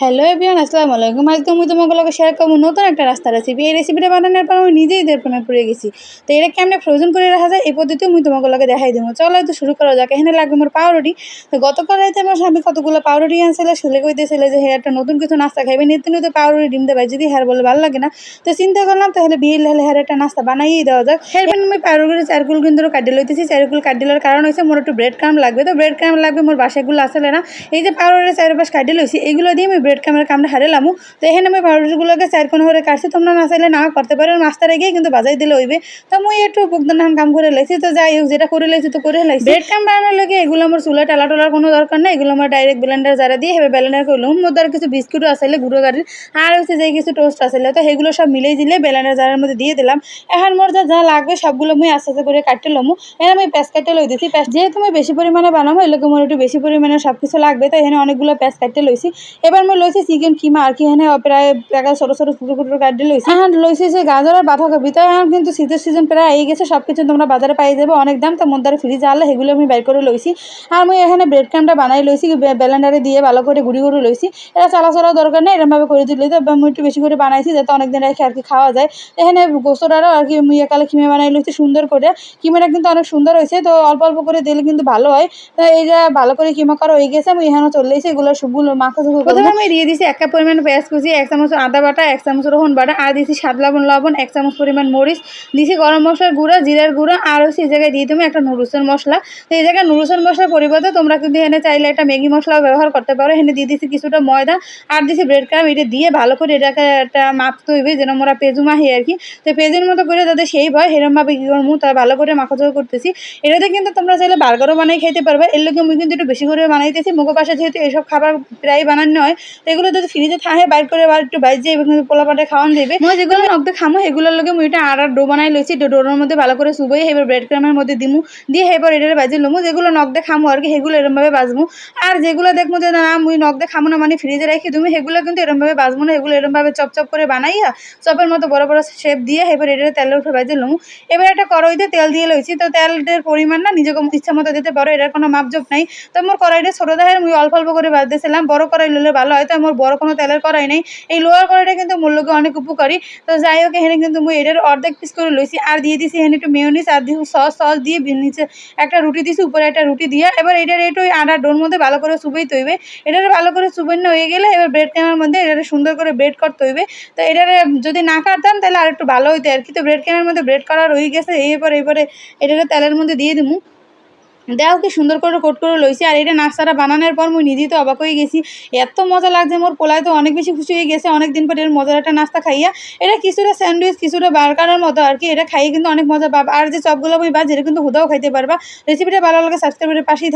Hello avian আসসালামু আলাইকুম। আজকে আমি তোমাকে লগে শেয়ার করব নতুন একটা রাস্তা রেসিপি এই রেসিপিটা বানানোর পর আমি নিজেই দের প্রেমে পড়ে গেছি। তো এটা কেমনে ফ্রোজেন করে রাখা যায়। এই পদ্ধতি আমি তোমাকে লগে দেখাই দেবো। চলো তো শুরু করা যাক। এখানে লাগবে আমার পাউরুটি। তো গতকাল রাতে আমার স্বামী কতগুলো পাউরুটি আনছিল সেলে কইতেছিল যে হ্যাঁ একটা নতুন কিছু নাস্তা খাইবে। নিত্য নিত্য পাউরুটি, ডিম দেবে। যদি হ্যার বলে ভালো লাগে না। তো চিন্তা করলাম, তাহলে বিয়ে হলে হ্যার একটা নাস্তা বানাইই দেওয়া যাক। হের আমি পাউরুটি চারগুলো কিন্তু কাটি লইতেছি। চারগুলো কাটি লওয়ার কারণ হচ্ছে মোর একটু ব্রেড ক্রাম লাগবে। তো ব্রেড ক্রাম লাগবে, মোর বাসাগুলো আসলে না। এই যে পাউরুটির চারপাশ কাটি লইছি, এগুলো দিয়ে আমি ব্রেড ক্রামের কামটা হারালামু তো এখানে আমি পাউরুটিগুলোকে চার কোন করে কাটছি। তোমরা না চাইলে না করতে পারো। মাস্টারে গিয়ে কিন্তু বাজাই দিলে হইবে। তো মুই একটু বুকদান কাম করে লাইছি। তো যাই হোক, যেটা করে লাইছি তো করে লাইছি। ব্রেড ক্রাম বানানোর লাগে এগুলো আমার চুলা, টালা টলার কোনো দরকার নেই। এগুলো আমার ডাইরেক্ট ব্লেন্ডার যারা দিয়ে হেবে ব্লেন্ডার করলাম আর কিছু বিস্কুটও আসলে গুঁড়ো গাড়ির। আর হচ্ছে যে কিছু টোস্ট আসলে তো সেগুলো সব মিলেই দিলে ব্লেন্ডার জারের মধ্যে দিয়ে দিলাম। এখন মোর যা যা লাগবে সবগুলো মুই আস্তে আস্তে করে কাটতে লমু। এখানে আমি প্যাঁচ কাটতে লই দিছি। প্যাঁচ যেহেতু আমি বেশি পরিমাণে বানাবো এলাকা মোর একটু বেশি পরিমাণে সব কিছু লাগবে। তো এখানে অনেকগুলো প্যাঁচ কাটতে লইছি। এবার মই লইছি চিকেন কিমা আর কি এখানে প্রায় প্রায় ছোটো ছোটো টুকরো টুকরো কাটতে লইছি এখন লইছি যে গাজর আর বাঁধাকপি তো এখন কিন্তু শীতের সিজন প্রায় এই গেছে সব কিছু তোমরা বাজারে পাই যাবে অনেক দাম। তো মন্দারে ফ্রিজে আনলে সেগুলো আমি বের করে লইছি আর আমি এখানে ব্রেড ক্রামটা বানাই লইছি ব্লেন্ডারে দিয়ে ভালো করে গুঁড়ি গুঁড়ি লইছি এটা চালাচলার দরকার নেই এরমভাবে করে দিলে। তো আমি একটু বেশি করে বানাইছি যাতে অনেকদিন রেখে আর কি খাওয়া যায়। এখানে গোস্তটারও আর কি মুই একালে কিমে বানাই লইছি সুন্দর করে কিমাটা কিন্তু অনেক সুন্দর হয়েছে তো অল্প অল্প করে দিলে কিন্তু ভালো হয়। তো এইটা ভালো করে কিমা করা হয়ে গেছে আমি এখানে চলে এসেছি এগুলো সবগুলো মাখা প্রথমে আমি দিয়ে দিছি এক কাপ পরিমাণ পেঁয়াজ কুচি, এক চামচ আদা বাটা, এক চামচ রসুন বাটা, আর দিছি সাত লবণ লবণ, এক চামচ পরিমাণ মরিচ। দিছি গরম মশলার গুঁড়া, জিরার গুঁড়া, আর হচ্ছে এই জায়গায় দিয়ে তুমি একটা নুডলসের মশলা। তো এই জায়গায় নুডলসের মশলার পরিবর্তে তোমরা কিন্তু এনে চাইলে একটা ম্যাগি মশলাও ব্যবহার করতে পারো। এখানে দিয়ে দিছি কিছুটা ময়দা, আর দিছি ব্রেড ক্রাম এটা দিয়ে ভালো করে এটাকে একটা মাপ হইবে যেন মোরা পেজু মাহি আর কি। তো পেজের মতো করে যাতে সেই হয় সেরমভাবে কী করব, তা ভালো করে মাখাচোখা করতেছি। এটাতে কিন্তু তোমরা চাইলে বার্গারও বানাই খেতে পারবে। এর লোকে আমি কিন্তু একটু বেশি করে বানাইতেছি। মুখো পাশে যেহেতু এইসব খাবার প্রায় বানানো হয় তো এগুলো যদি ফ্রিজে থাকে বাইর করে আবার একটু বাইর যাই কিন্তু পোলা পাটে খাওয়ান দেবে। মই যেগুলো নকতে খামো এগুলোর লগে মুই এটা আর ডো বানাই লইছি ডোর মধ্যে ভালো করে সুবই এবার ব্রেড ক্রামের মধ্যে দিমু। দিয়ে এবার এটার বাজি লমু যেগুলো নক দিয়ে খামো আর কি সেগুলো এরমভাবে বাজবো আর যেগুলো দেখব যে না মুই নক দিয়ে খামো না মানে ফ্রিজে রাখি তুমি সেগুলো কিন্তু এরমভাবে বাজবো না এগুলো এরমভাবে চপ চপ করে বানাইয়া চপের মতো বড় বড় শেপ দিয়ে এবার এটার তেলের উপরে বাজি লমু। এবার একটা কড়াইতে তেল দিয়ে লইছি তো তেলের পরিমাণ না নিজেকে ইচ্ছা মতো দিতে পারো এটার কোনো মাপজোপ নাই। তো মোর কড়াইটা ছোটো দেহের মুই অল্প অল্প করে বাজতেছিলাম বড় কড়াই লইলে ভালো হয় তো আমার বড় কোনো তেলের কড়াই নেই। এই লোয়ার কড়াইটা কিন্তু মোর লোকে অনেক উপকারী। তো যাই হোক, এখানে কিন্তু মুই এটার অর্ধেক পিস করে লইছি। আর দিয়ে দিছি এখানে একটু মেয়নিস আর দিয়ে সস সস দিয়ে নিচে একটা রুটি দিছি, উপরে একটা রুটি দিয়ে। এবার এটার একটু আটা ডোর মধ্যে ভালো করে চুবেই তৈবে এটার ভালো করে চুবেন হয়ে গেলে এবার ব্রেড ক্যামের মধ্যে এটারে সুন্দর করে ব্রেড করতে হইবে। তো এটারে যদি না কাটতাম তাহলে আর একটু ভালো হইতো আর কি। তো ব্রেড ক্যামের মধ্যে ব্রেড করা রয়ে গেছে। এরপর এবারে এটারে তেলের মধ্যে দিয়ে দিমু। দেও কি সুন্দর করে কোট করে লইছি, আর এটা নাস্তাটা বানানোর পর মুই নিজেই তো অবাক হয়ে গেছি। এত মজা লাগছে, মোর পোলায় তো অনেক বেশি খুশি হয়ে গেছে অনেক দিন পর এর মজার একটা নাস্তা খাইয়া। এটা কিছুটা স্যান্ডউইচ, কিছুটা বার্গারের মতো আর কি, এটা খাইয়ে কিন্তু অনেক মজা পাবা। আর যে চপগুলো মুই বাজ এটা কিন্তু হুদাও খাইতে পারবা। রেসিপিটা ভালো লাগে সাবস্ক্রাইবের পাশেই